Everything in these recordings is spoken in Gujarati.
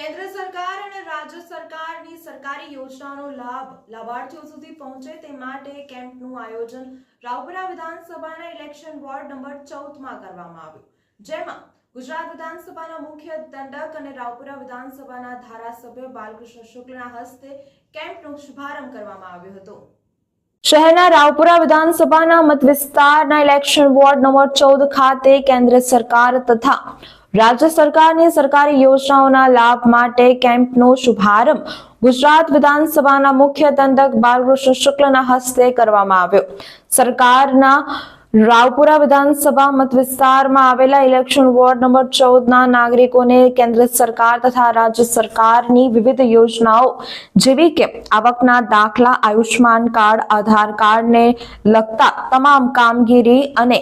કેન્દ્ર સરકાર અને રાજ્ય સરકારની સરકારી યોજનાનો લાભ લાભાર્થીઓ સુધી પહોંચે તે માટે કેમ્પનું આયોજન રાવપુરા વિધાનસભાના ઇલેક્શન વોર્ડ નંબર ચૌદમાં કરવામાં આવ્યું. જેમાં ગુજરાત વિધાનસભાના મુખ્ય દંડક અને રાવપુરા વિધાનસભાના ધારાસભ્ય બાલકૃષ્ણ શુક્લના હસ્તે કેમ્પનો શુભારંભ કરવામાં આવ્યો હતો. શહેરના રાવપુરા વિધાનસભાના મત વિસ્તારના ઇલેક્શન વોર્ડ નંબર ચૌદ ખાતે કેન્દ્ર સરકાર તથા રાજ્ય સરકારની સરકારી યોજનાઓના લાભ માટે કેમ્પનો શુભારંભ ગુજરાત વિધાનસભાના મુખ્ય દંડક બાલકૃષ્ણ શુક્લના હસ્તે કરવામાં આવ્યો. સરકારના રાવપુરા વિધાનસભા મત વિસ્તારમાં આવેલા ઇલેક્શન વોર્ડ નંબર ચૌદના નાગરિકોને કેન્દ્ર સરકાર તથા રાજ્ય સરકારની વિવિધ યોજનાઓ જેવી કે આવકના દાખલા આયુષ્માન કાર્ડ, આધાર કાર્ડને લગતા તમામ કામગીરી અને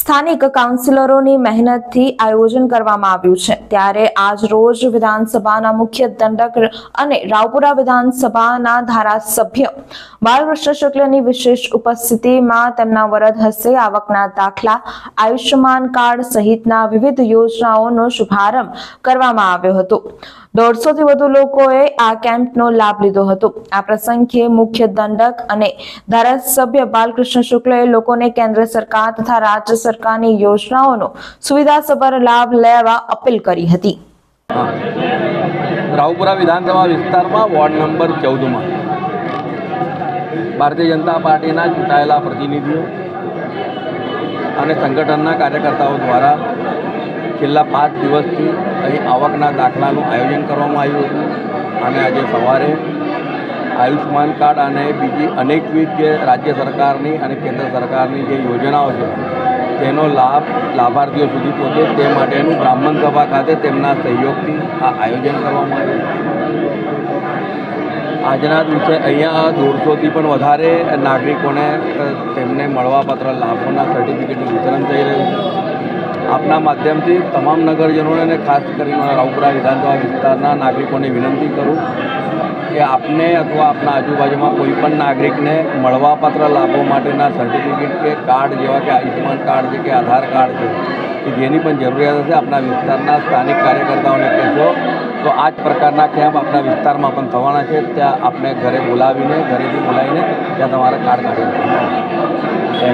સ્થાનિક કાઉન્સિલરોની મહેનતથી આયોજન કરવામાં આવ્યું છે. ત્યારે આજ રોજ વિધાનસભાના મુખ્ય દંડક અને રાવપુરા વિધાનસભાના ધારાસભ્ય બાલકૃષ્ણ શુક્લની વિશેષ ઉપસ્થિતિમાં તેમના વરદ હસ્તે આવકના દાખલા, આયુષ્યમાન કાર્ડ સહિતના વિવિધ યોજનાઓનો શુભારંભ કરવામાં આવ્યો હતો. દોઢસો થી વધુ લોકોએ આ કેમ્પનો લાભ લીધો હતો. આ પ્રસંગે મુખ્ય દંડક અને ધારાસભ્ય બાલકૃષ્ણ શુક્લએ લોકોને કેન્દ્ર સરકાર તથા રાજ્ય સરકારની યોજનાઓનો સુવિધાસભર લાભ લેવા અપીલ કરી હતી. રાવપુરા વિધાનસભા વિસ્તારમાં વોર્ડ નંબર ચૌદમાં ભારતીય જનતા પાર્ટીના ચૂંટાયેલા પ્રતિનિધિઓ અને સંગઠનના કાર્યકર્તાઓ દ્વારા છેલ્લા પાંચ દિવસથી અહીં આવકના દાખલાનું આયોજન કરવામાં આવ્યું હતું અને આજે સવારે આયુષ્યમાન કાર્ડ અને બીજી અનેકવિધ જે રાજ્ય સરકારની અને કેન્દ્ર સરકારની જે યોજનાઓ છે તેનો લાભ લાભાર્થીઓ સુધી પહોંચે તે માટેનું બ્રાહ્મણ સભા ખાતે તેમના સહયોગથી આ આયોજન કરવામાં આવ્યું આજના દિવસે અહીંયા દોઢસોથી પણ વધારે નાગરિકોને તેમને મળવાપાત્ર લાભોના સર્ટિફિકેટનું વિતરણ થઈ રહ્યું છે. આપના માધ્યમથી તમામ નગરજનોને અને ખાસ કરીને રાવપુરા વિધાનસભા વિસ્તારના નાગરિકોને વિનંતી કરું કે આપને અથવા આપના આજુબાજુમાં કોઈ પણ નાગરિકને મળવાપાત્ર લાભો માટેના સર્ટિફિકેટ કે કાર્ડ જેવા કે આયુષ્યમાન કાર્ડ છે કે આધાર કાર્ડ છે, કે જેની પણ જરૂરિયાત હશે આપણા વિસ્તારના સ્થાનિક કાર્યકર્તાઓને કહેશો, તો આ જ પ્રકારના કેમ્પ આપણા વિસ્તારમાં પણ થવાના છે ત્યાં આપને ઘરે બોલાવીને, ઘરેથી બોલાવીને ત્યાં તમારા કાર્ડ કાઢી you.